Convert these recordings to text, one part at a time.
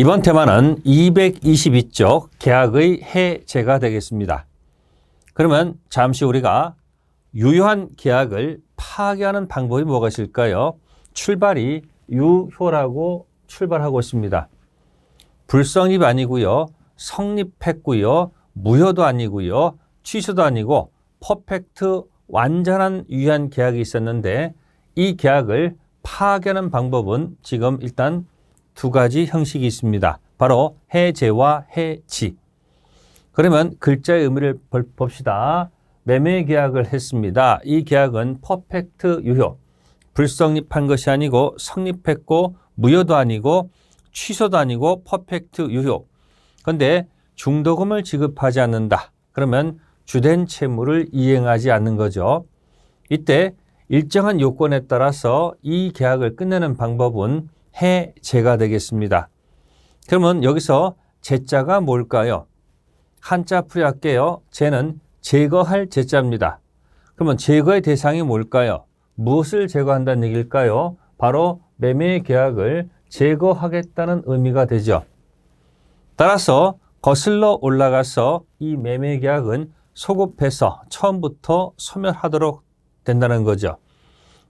이번 테마는 222쪽 계약의 해제가 되겠습니다. 그러면 잠시 우리가 유효한 계약을 파괴하는 방법이 뭐가 있을까요? 출발이 유효라고 출발하고 있습니다. 불성립 아니고요. 성립했고요. 무효도 아니고요. 취소도 아니고 퍼펙트 완전한 유효한 계약이 있었는데 이 계약을 파괴하는 방법은 지금 일단 두 가지 형식이 있습니다. 바로 해제와 해지. 그러면 글자의 의미를 봅시다. 매매 계약을 했습니다. 이 계약은 퍼펙트 유효. 불성립한 것이 아니고 성립했고 무효도 아니고 취소도 아니고 퍼펙트 유효. 그런데 중도금을 지급하지 않는다. 그러면 주된 채무를 이행하지 않는 거죠. 이때 일정한 요건에 따라서 이 계약을 끝내는 방법은 해제가 되겠습니다. 그러면 여기서 제자가 뭘까요? 한자 풀이 할게요. 제는 제거할 제자입니다. 그러면 제거의 대상이 뭘까요? 무엇을 제거한다는 얘기일까요? 바로 매매 계약을 제거하겠다는 의미가 되죠. 따라서 거슬러 올라가서 이 매매 계약은 소급해서 처음부터 소멸하도록 된다는 거죠.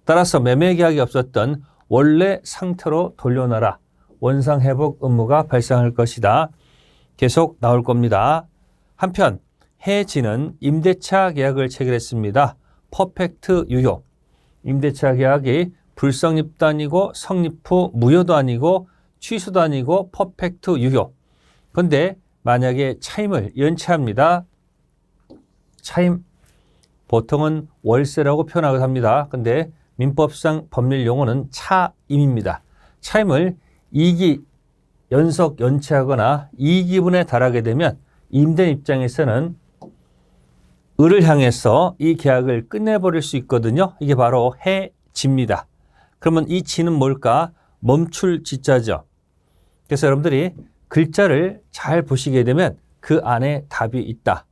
따라서 매매 계약이 없었던 원래 상태로 돌려놔라. 원상 회복 의무가 발생할 것이다. 계속 나올 겁니다. 한편 해지는 임대차 계약을 체결했습니다. 퍼펙트 유효. 임대차 계약이 불성립도 아니고 성립 후 무효도 아니고 취소도 아니고 퍼펙트 유효. 근데 만약에 차임을 연체합니다. 차임 보통은 월세라고 표현하기도 합니다. 근데 민법상 법률 용어는 차임입니다. 차임을 2기 연속 연체하거나 2기분에 달하게 되면 임대 입장에서는 을을 향해서 이 계약을 끝내버릴 수 있거든요. 이게 바로 해지입니다. 그러면 이 지는 뭘까? 멈출 지자죠. 그래서 여러분들이 글자를 잘 보시게 되면 그 안에 답이 있다.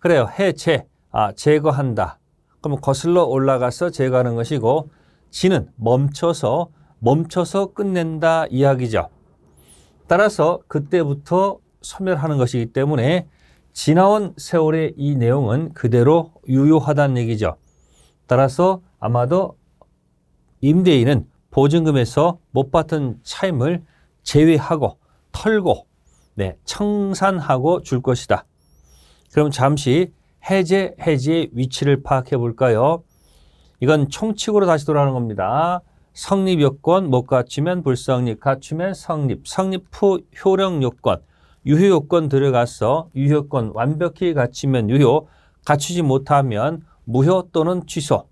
그래요. 해체, 아, 제거한다. 그러면 거슬러 올라가서 제거하는 것이고 지는 멈춰서 멈춰서 끝낸다 이야기죠. 따라서 그때부터 소멸하는 것이기 때문에 지나온 세월의 이 내용은 그대로 유효하다는 얘기죠. 따라서 아마도 임대인은 보증금에서 못 받은 차임을 제외하고 털고 네, 청산하고 줄 것이다. 그럼 잠시 해제 해지의 위치를 파악해 볼까요? 이건 총칙으로 다시 돌아가는 겁니다. 성립 요건 못 갖추면 불성립, 갖추면 성립, 성립 후 효력 요건, 유효 요건 들어가서 유효 요건 완벽히 갖추면 유효, 갖추지 못하면 무효 또는 취소.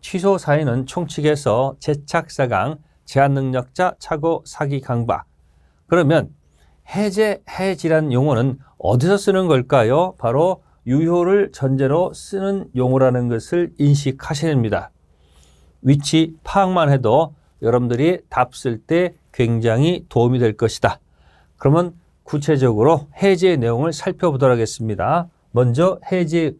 취소 사유는 총칙에서 제착사강, 제한능력자, 차고, 사기, 강박. 그러면 해제, 해지란 용어는 어디서 쓰는 걸까요? 바로 유효를 전제로 쓰는 용어라는 것을 인식하셔야 됩니다. 위치 파악만 해도 여러분들이 답 쓸 때 굉장히 도움이 될 것이다. 그러면 구체적으로 해제의 내용을 살펴보도록 하겠습니다. 먼저 해제의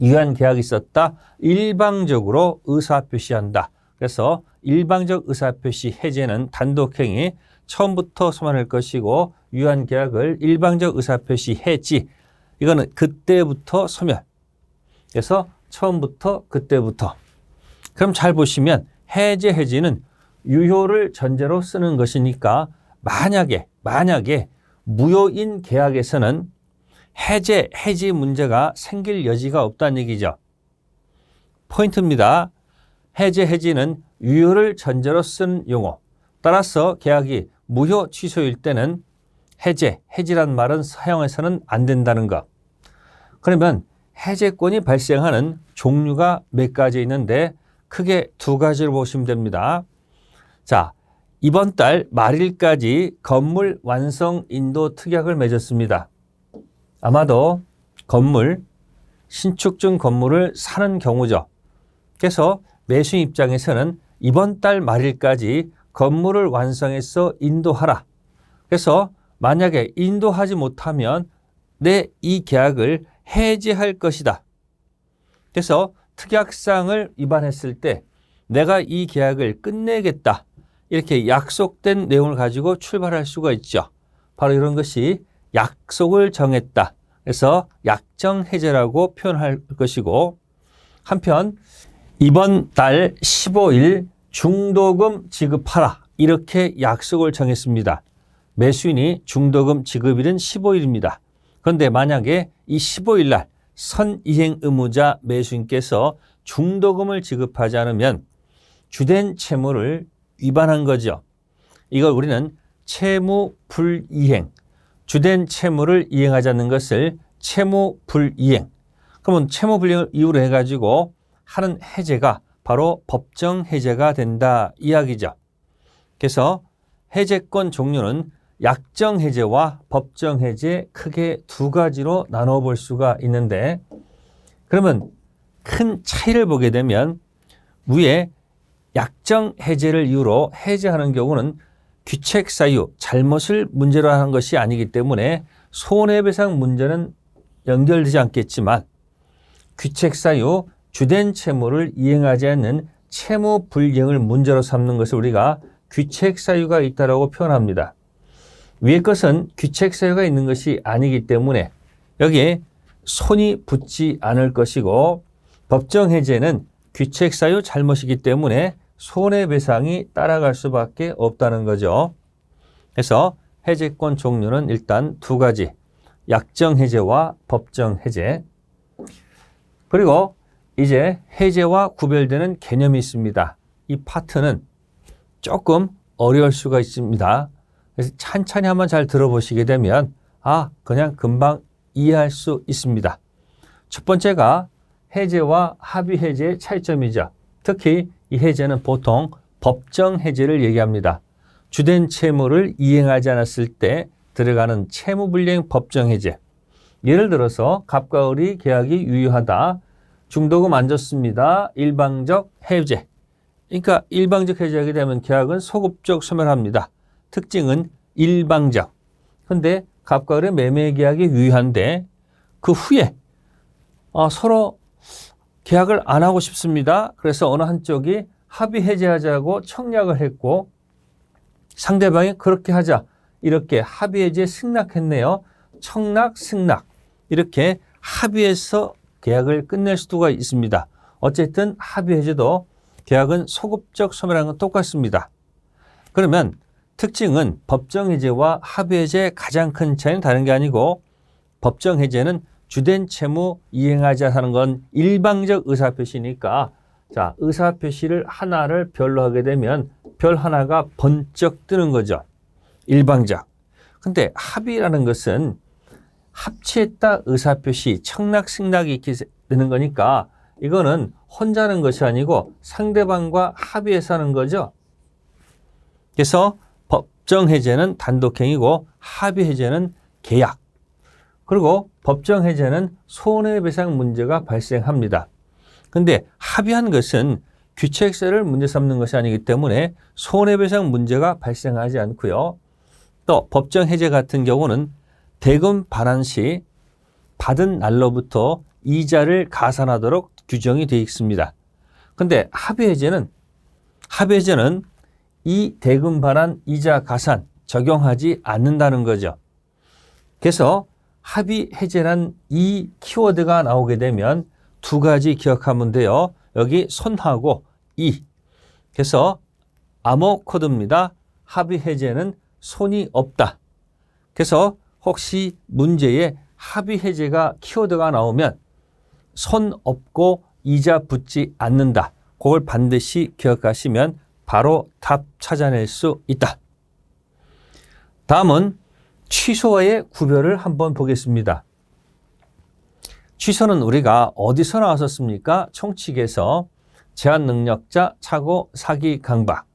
유한 계약이 있었다. 일방적으로 의사 표시한다. 그래서 일방적 의사 표시 해제는 단독행위 처음부터 소만할 것이고 유한 계약을 일방적 의사 표시 해지 이거는 그때부터 소멸. 그래서 처음부터 그때부터. 그럼 잘 보시면 해제 해지는 유효를 전제로 쓰는 것이니까 만약에 만약에 무효인 계약에서는 해제 해지 문제가 생길 여지가 없다는 얘기죠. 포인트입니다. 해제 해지는 유효를 전제로 쓴 용어. 따라서 계약이 무효 취소일 때는 해제, 해지란 말은 사용해서는 안 된다는 것. 그러면 해제권이 발생하는 종류가 몇 가지 있는데 크게 두 가지로 보시면 됩니다. 자, 이번 달 말일까지 건물 완성 인도 특약을 맺었습니다. 아마도 건물, 신축 중 건물을 사는 경우죠. 그래서 매수인 입장에서는 이번 달 말일까지 건물을 완성해서 인도하라. 그래서 만약에 인도하지 못하면 내 이 계약을 해지할 것이다. 그래서 특약상을 위반했을 때 내가 이 계약을 끝내겠다. 이렇게 약속된 내용을 가지고 출발할 수가 있죠. 바로 이런 것이 약속을 정했다. 그래서 약정 해제라고 표현할 것이고 한편 이번 달 15일 중도금 지급하라. 이렇게 약속을 정했습니다. 매수인이 중도금 지급일은 15일입니다. 그런데 만약에 이 15일 날 선이행 의무자 매수인께서 중도금을 지급하지 않으면 주된 채무를 위반한 거죠. 이걸 우리는 채무 불이행, 주된 채무를 이행하지 않는 것을 채무 불이행. 그러면 채무 불이행을 이유로 해가지고 하는 해제가 바로 법정 해제가 된다 이야기죠. 그래서 해제권 종류는 약정 해제와 법정 해제 크게 두 가지로 나눠 볼 수가 있는데 그러면 큰 차이를 보게 되면 위에 약정 해제를 이유로 해제하는 경우는 귀책 사유, 잘못을 문제로 하는 것이 아니기 때문에 손해배상 문제는 연결되지 않겠지만 귀책 사유, 주된 채무를 이행하지 않는 채무 불이행을 문제로 삼는 것을 우리가 귀책 사유가 있다라고 표현합니다. 위의 것은 귀책 사유가 있는 것이 아니기 때문에 여기에 손이 붙지 않을 것이고 법정 해제는 귀책 사유 잘못이기 때문에 손해배상이 따라갈 수밖에 없다는 거죠. 그래서 해제권 종류는 일단 두 가지. 약정 해제와 법정 해제. 그리고 이제 해제와 구별되는 개념이 있습니다. 이 파트는 조금 어려울 수가 있습니다. 그래서 찬찬히 한번 잘 들어보시게 되면 아, 그냥 금방 이해할 수 있습니다. 첫 번째가 해제와 합의 해제의 차이점이죠. 특히 이 해제는 보통 법정 해제를 얘기합니다. 주된 채무를 이행하지 않았을 때 들어가는 채무불이행 법정 해제. 예를 들어서 갑과 을이 계약이 유효하다. 중도금 안 줬습니다. 일방적 해제. 그러니까 일방적 해제하게 되면 계약은 소급적 소멸합니다. 특징은 일방적. 근데 갑과 을의 매매 계약이 유효한데 그 후에 어, 서로 계약을 안 하고 싶습니다. 그래서 어느 한쪽이 합의 해제하자고 청약을 했고 상대방이 그렇게 하자 이렇게 합의 해제 승낙했네요. 청락 승낙 이렇게 합의해서 계약을 끝낼 수가 있습니다. 어쨌든 합의 해제도 계약은 소급적 소멸하는 건 똑같습니다. 그러면 특징은 법정 해제와 합의 해제의 가장 큰 차이는 다른 게 아니고 법정 해제는 주된 채무 이행하자 하는 건 일방적 의사표시니까 자, 의사표시를 하나를 별로 하게 되면 별 하나가 번쩍 뜨는 거죠. 일방적. 근데 합의라는 것은 합치했다 의사표시, 청락, 승낙이 이렇게 되는 거니까 이거는 혼자 하는 것이 아니고 상대방과 합의해서 하는 거죠. 그래서 법정 해제는 단독행위고 합의 해제는 계약. 그리고 법정 해제는 손해배상 문제가 발생합니다. 근데 합의한 것은 규칙세를 문제 삼는 것이 아니기 때문에 손해배상 문제가 발생하지 않고요. 또 법정 해제 같은 경우는 대금 반환 시 받은 날로부터 이자를 가산하도록 규정이 되어 있습니다. 근데 합의 해제는 합의 해제는 이 대금 반환 이자 가산 적용하지 않는다는 거죠. 그래서 합의 해제란 이 키워드가 나오게 되면 두 가지 기억하면 돼요. 여기 손하고 이. 그래서 암호 코드입니다. 합의 해제는 손이 없다. 그래서 혹시 문제에 합의 해제가 키워드가 나오면 손 없고 이자 붙지 않는다. 그걸 반드시 기억하시면 바로 답 찾아낼 수 있다. 다음은 취소와의 구별을 한번 보겠습니다. 취소는 우리가 어디서 나왔었습니까? 총칙에서 제한 능력자, 차고, 사기, 강박.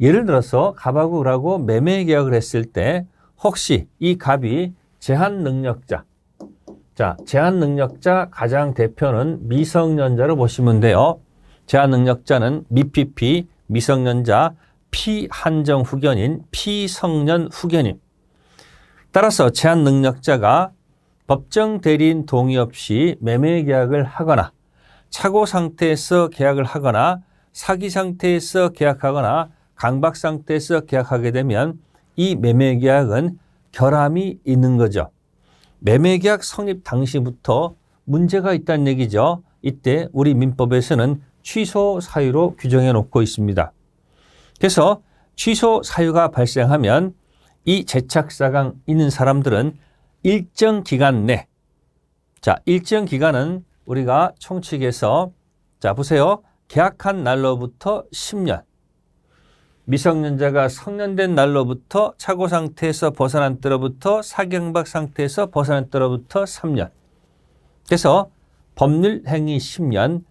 예를 들어서 갑하고 을하고 매매 계약을 했을 때 혹시 이 갑이 제한 능력자, 자, 제한 능력자 가장 대표는 미성년자로 보시면 돼요. 제한 능력자는 미PP, 미성년자, 피한정 후견인, 피성년 후견인. 따라서 제한 능력자가 법정 대리인 동의 없이 매매 계약을 하거나 차고 상태에서 계약을 하거나 사기 상태에서 계약하거나 강박 상태에서 계약하게 되면 이 매매 계약은 결함이 있는 거죠. 매매 계약 성립 당시부터 문제가 있다는 얘기죠. 이때 우리 민법에서는 취소 사유로 규정해 놓고 있습니다. 그래서 취소 사유가 발생하면 이 재착사강 있는 사람들은 일정 기간 내, 자, 일정 기간은 우리가 총칙에서 자, 보세요. 계약한 날로부터 10년. 미성년자가 성년된 날로부터 차고 상태에서 벗어난 때로부터 사경박 상태에서 벗어난 때로부터 3년. 그래서 법률 행위 10년,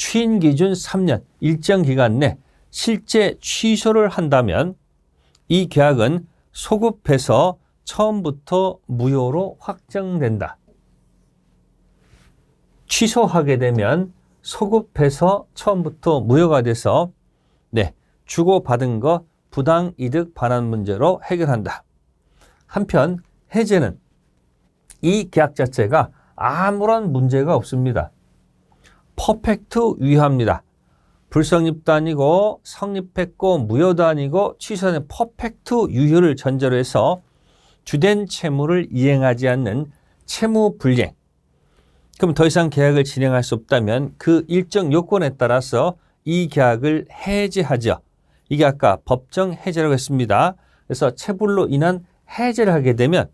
취인 기준 3년, 일정 기간 내 실제 취소를 한다면 이 계약은 소급해서 처음부터 무효로 확정된다. 취소하게 되면 소급해서 처음부터 무효가 돼서 네, 주고받은 거 부당 이득 반환 문제로 해결한다. 한편 해제는 이 계약 자체가 아무런 문제가 없습니다. 퍼펙트 유효합니다. 불성립도 아니고 성립했고 무효도 아니고 취소된 퍼펙트 유효를 전제로 해서 주된 채무를 이행하지 않는 채무 불이행. 그럼 더 이상 계약을 진행할 수 없다면 그 일정 요건에 따라서 이 계약을 해제하죠. 이게 아까 법정 해제라고 했습니다. 그래서 체불로 인한 해제를 하게 되면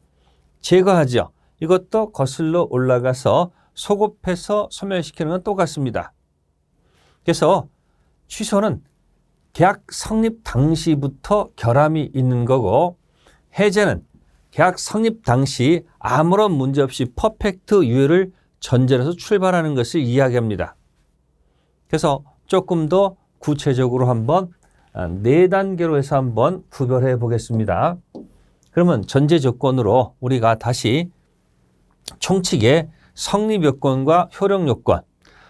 제거하죠. 이것도 거슬러 올라가서 소급해서 소멸시키는 건 똑같습니다. 그래서 취소는 계약 성립 당시부터 결함이 있는 거고 해제는 계약 성립 당시 아무런 문제 없이 퍼펙트 유효를 전제로 해서 출발하는 것을 이야기합니다. 그래서 조금 더 구체적으로 한번 네 단계로 해서 한번 구별해 보겠습니다. 그러면 전제 조건으로 우리가 다시 총칙의 성립 요건과 효력 요건,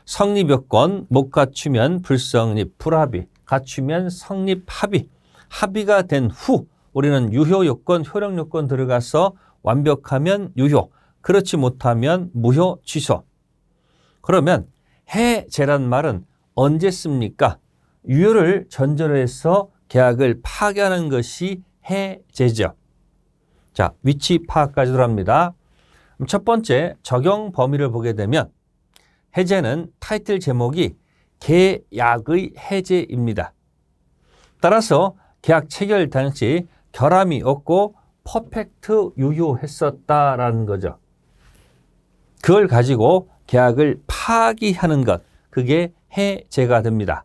성립 요건 못 갖추면 불성립, 불합의, 갖추면 성립 합의, 합의가 된 후 우리는 유효 요건, 효력 요건 들어가서 완벽하면 유효, 그렇지 못하면 무효 취소. 그러면 해제란 말은 언제 씁니까? 유효를 전제로 해서 계약을 파기하는 것이 해제죠. 자, 위치 파악까지 들어갑니다. 첫 번째 적용 범위를 보게 되면 해제는 타이틀 제목이 계약의 해제입니다. 따라서 계약 체결 당시 결함이 없고 퍼펙트 유효했었다라는 거죠. 그걸 가지고 계약을 파기하는 것, 그게 해제가 됩니다.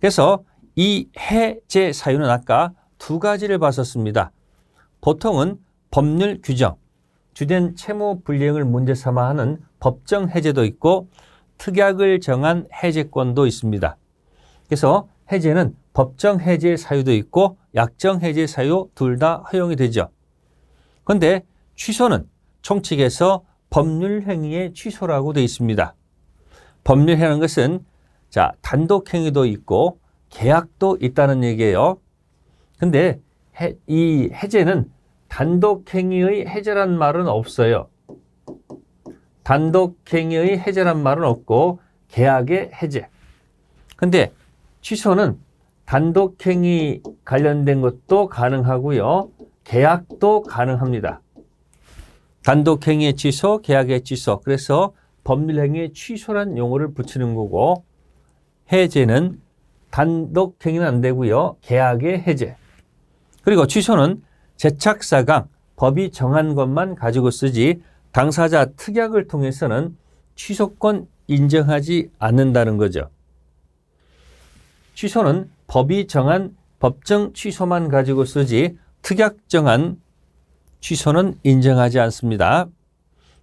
그래서 이 해제 사유는 아까 두 가지를 봤었습니다. 보통은 법률 규정, 주된 채무 불이행을 문제 삼아 하는 법정 해제도 있고 특약을 정한 해제권도 있습니다. 그래서 해제는 법정 해제 사유도 있고 약정 해제 사유 둘 다 허용이 되죠. 그런데 취소는 총칙에서 법률 행위의 취소라고 되어 있습니다. 법률 행위라는 것은 자, 단독 행위도 있고 계약도 있다는 얘기예요. 근데 해, 이 해제는 단독 행위의 해제란 말은 없어요. 단독 행위의 해제란 말은 없고 계약의 해제. 근데 취소는 단독 행위 관련된 것도 가능하고요. 계약도 가능합니다. 단독 행위의 취소, 계약의 취소. 그래서 법률 행위의 취소란 용어를 붙이는 거고 해제는 단독 행위는 안 되고요. 계약의 해제. 그리고 취소는 재착사강 법이 정한 것만 가지고 쓰지 당사자 특약을 통해서는 취소권 인정하지 않는다는 거죠. 취소는 법이 정한 법정 취소만 가지고 쓰지 특약 정한 취소는 인정하지 않습니다.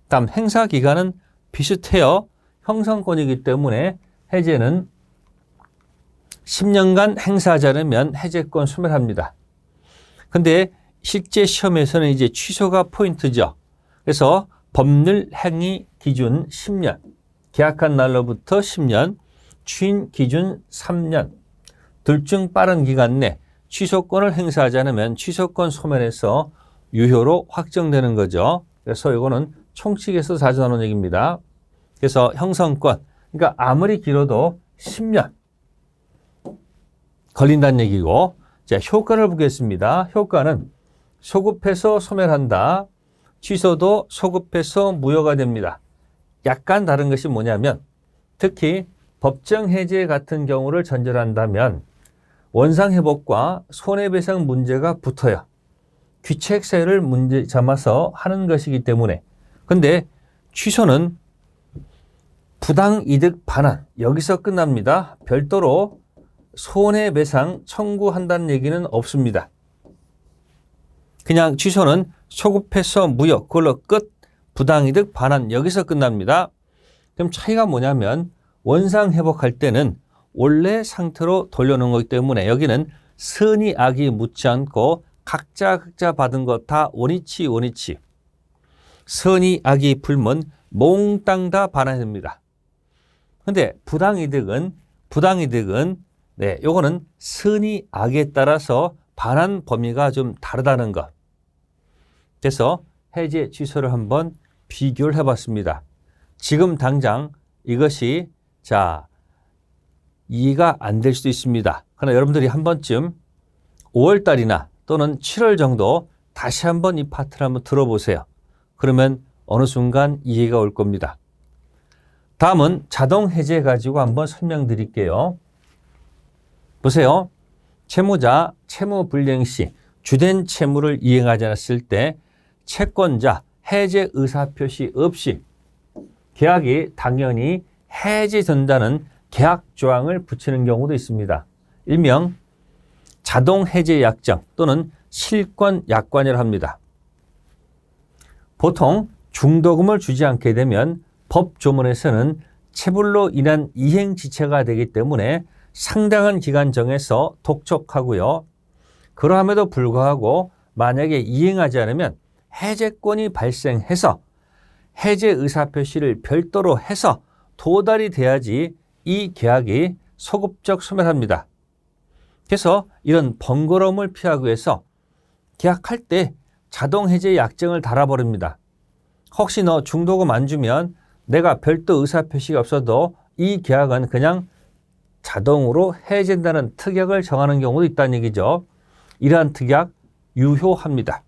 다음 행사 기간은 비슷해요. 형성권이기 때문에 해제는 10년간 행사하지 않으면 해제권 소멸합니다. 근데 실제 시험에서는 이제 취소가 포인트죠. 그래서 법률 행위 기준 10년, 계약한 날로부터 10년, 취인 기준 3년, 둘 중 빠른 기간 내 취소권을 행사하지 않으면 취소권 소멸해서 유효로 확정되는 거죠. 그래서 이거는 총칙에서 자주 나오는 얘기입니다. 그래서 형성권, 그러니까 아무리 길어도 10년 걸린다는 얘기고 자, 효과를 보겠습니다. 효과는 소급해서 소멸한다. 취소도 소급해서 무효가 됩니다. 약간 다른 것이 뭐냐면 특히 법정 해제 같은 경우를 전제한다면 원상 회복과 손해배상 문제가 붙어요. 귀책사유를 문제 삼아서 하는 것이기 때문에. 근데 취소는 부당 이득 반환 여기서 끝납니다. 별도로 손해배상 청구한다는 얘기는 없습니다. 그냥 취소는 소급해서 무효 그걸로 끝 부당이득 반환 여기서 끝납니다. 그럼 차이가 뭐냐면 원상 회복할 때는 원래 상태로 돌려놓은 거기 때문에 여기는 선이 악이 묻지 않고 각자 각자 받은 거다 원위치 원위치 선이 악이 불면 몽땅 다 반환됩니다. 근데 부당이득은 부당이득은 네, 요거는 선이 악에 따라서 반환 범위가 좀 다르다는 것. 그래서 해제 취소를 한번 비교를 해봤습니다. 지금 당장 이것이 자 이해가 안 될 수도 있습니다. 그러나 여러분들이 한 번쯤 5월 달이나 또는 7월 정도 다시 한번 이 파트를 한번 들어보세요. 그러면 어느 순간 이해가 올 겁니다. 다음은 자동 해제 가지고 한번 설명드릴게요. 보세요. 채무자 채무 불이행 시 주된 채무를 이행하지 않았을 때 채권자 해제 의사 표시 없이 계약이 당연히 해제된다는 계약 조항을 붙이는 경우도 있습니다. 일명 자동 해제 약정 또는 실권 약관이라 합니다. 보통 중도금을 주지 않게 되면 법 조문에서는 체불로 인한 이행 지체가 되기 때문에 상당한 기간 정해서 독촉하고요. 그러함에도 불구하고 만약에 이행하지 않으면 해제권이 발생해서 해제 의사표시를 별도로 해서 도달이 돼야지 이 계약이 소급적 소멸합니다. 그래서 이런 번거로움을 피하기 위해서 계약할 때 자동 해제 약정을 달아버립니다. 혹시 너 중도금 안 주면 내가 별도 의사표시가 없어도 이 계약은 그냥 자동으로 해제된다는 특약을 정하는 경우도 있다는 얘기죠. 이러한 특약 유효합니다.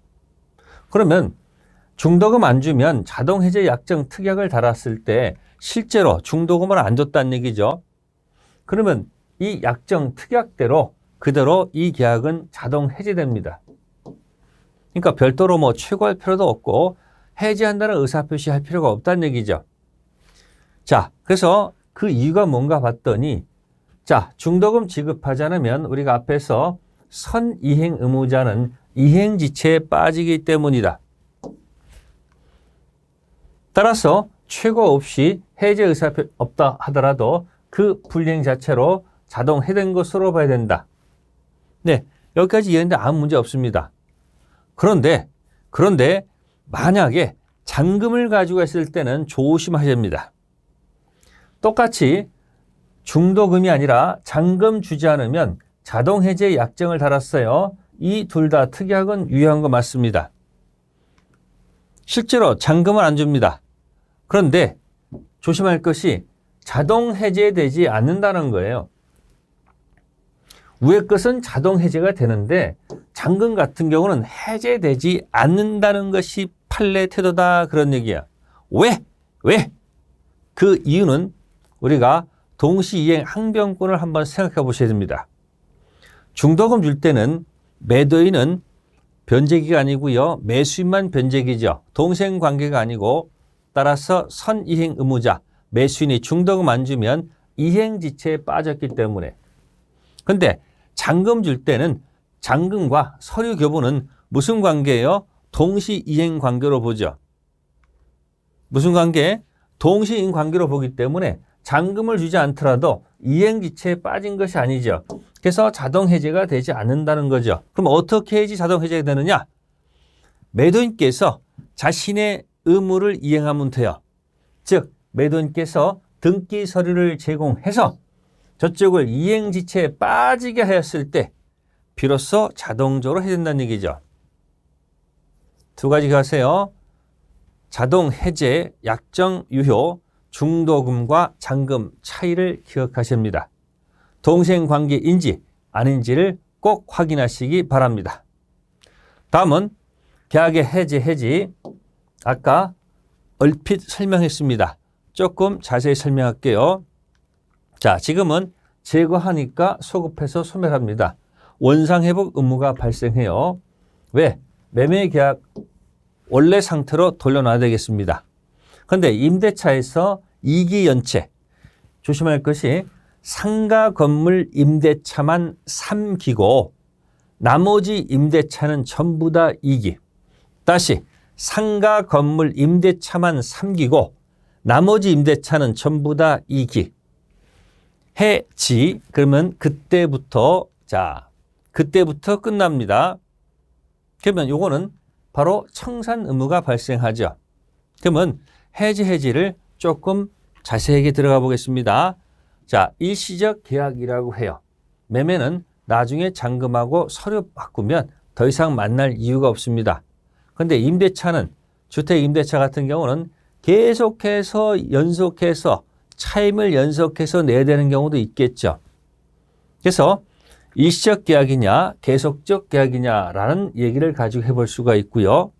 그러면 중도금 안 주면 자동 해제 약정 특약을 달았을 때 실제로 중도금을 안 줬다는 얘기죠. 그러면 이 약정 특약대로 그대로 이 계약은 자동 해제됩니다. 그러니까 별도로 뭐 최고할 필요도 없고 해제한다는 의사표시 할 필요가 없다는 얘기죠. 자, 그래서 그 이유가 뭔가 봤더니 자, 중도금 지급하지 않으면 우리가 앞에서 선이행 의무자는 이행지체에 빠지기 때문이다. 따라서 최고 없이 해제 의사 없다 하더라도 그 불이행 자체로 자동 해된 것으로 봐야 된다. 네, 여기까지 이해했는데 아무 문제 없습니다. 그런데 그런데 만약에 잔금을 가지고 있을 때는 조심하셔야 됩니다. 똑같이 중도금이 아니라 잔금 주지 않으면 자동 해제 약정을 달았어요. 이 둘 다 특약은 유효한 거 맞습니다. 실제로 잔금을 안 줍니다. 그런데 조심할 것이 자동 해제되지 않는다는 거예요. 위의 것은 자동 해제가 되는데 잔금 같은 경우는 해제되지 않는다는 것이 판례 태도다 그런 얘기야. 왜? 왜? 그 이유는 우리가 동시이행 항변권을 한번 생각해 보셔야 됩니다. 중도금 줄 때는 매도인은 변제기가 아니고요. 매수인만 변제기죠. 동생 관계가 아니고 따라서 선이행 의무자, 매수인이 중도금 안 주면 이행지체에 빠졌기 때문에. 근데 잔금 줄 때는 잔금과 서류 교부는 무슨 관계예요? 동시 이행 관계로 보죠. 무슨 관계? 동시 이행 관계로 보기 때문에 잔금을 주지 않더라도 이행지체에 빠진 것이 아니죠. 그래서 자동 해제가 되지 않는다는 거죠. 그럼 어떻게 해야지 자동 해제가 되느냐? 매도인께서 자신의 의무를 이행하면 돼요. 즉, 매도인께서 등기 서류를 제공해서 저쪽을 이행지체에 빠지게 하였을 때 비로소 자동적으로 해야 된다는 얘기죠. 두 가지 가세요. 자동 해제, 약정 유효, 중도금과 잔금 차이를 기억하십니다. 동생 관계인지 아닌지를 꼭꼭 확인하시기 바랍니다. 다음은 계약의 해지 해지 아까 얼핏 설명했습니다. 조금 자세히 설명할게요. 자, 지금은 제거하니까 소급해서 소멸합니다. 원상 회복 의무가 발생해요. 왜? 매매 계약 원래 상태로 돌려놔야 되겠습니다. 그런데 임대차에서 이기 연체 조심할 것이 상가 건물 임대차만 3기고 나머지 임대차는 전부 다 2기. 다시 상가 건물 임대차만 3기고 나머지 임대차는 전부 다 2기. 해지 그러면 그때부터 자 그때부터 끝납니다. 그러면 요거는 바로 청산 의무가 발생하죠. 그러면 해지 해지를 조금 자세하게 들어가 보겠습니다. 자, 일시적 계약이라고 해요. 매매는 나중에 잔금하고 서류 바꾸면 더 이상 만날 이유가 없습니다. 근데 임대차는 주택 임대차 같은 경우는 계속해서 연속해서 차임을 연속해서 내야 되는 경우도 있겠죠. 그래서 일시적 계약이냐 계속적 계약이냐라는 얘기를 가지고 해볼 수가 있고요.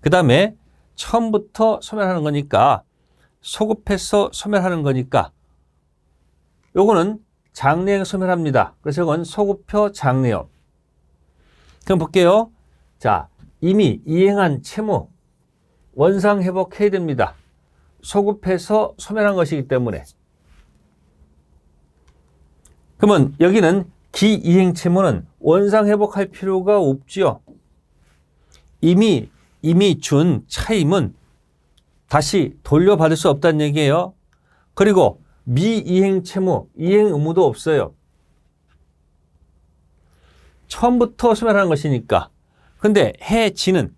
그 다음에 처음부터 소멸하는 거니까 소급해서 소멸하는 거니까 요거는 장래형 소멸합니다. 그래서 이건 소급표 장래형. 그럼 볼게요. 자, 이미 이행한 채무 원상 회복해야 됩니다. 소급해서 소멸한 것이기 때문에. 그러면 여기는 기이행 채무는 원상 회복할 필요가 없지요. 이미 이미 준 차임은 다시 돌려받을 수 없다는 얘기예요. 그리고 미이행 채무, 이행 의무도 없어요. 처음부터 소멸하는 것이니까. 근데 해지는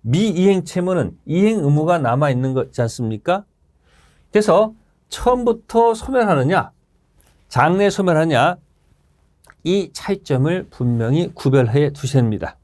미이행 채무는 이행 의무가 남아 있는 거지 않습니까? 그래서 처음부터 소멸하느냐, 장래 소멸하냐, 이 차이점을 분명히 구별해 두셔야 합니다.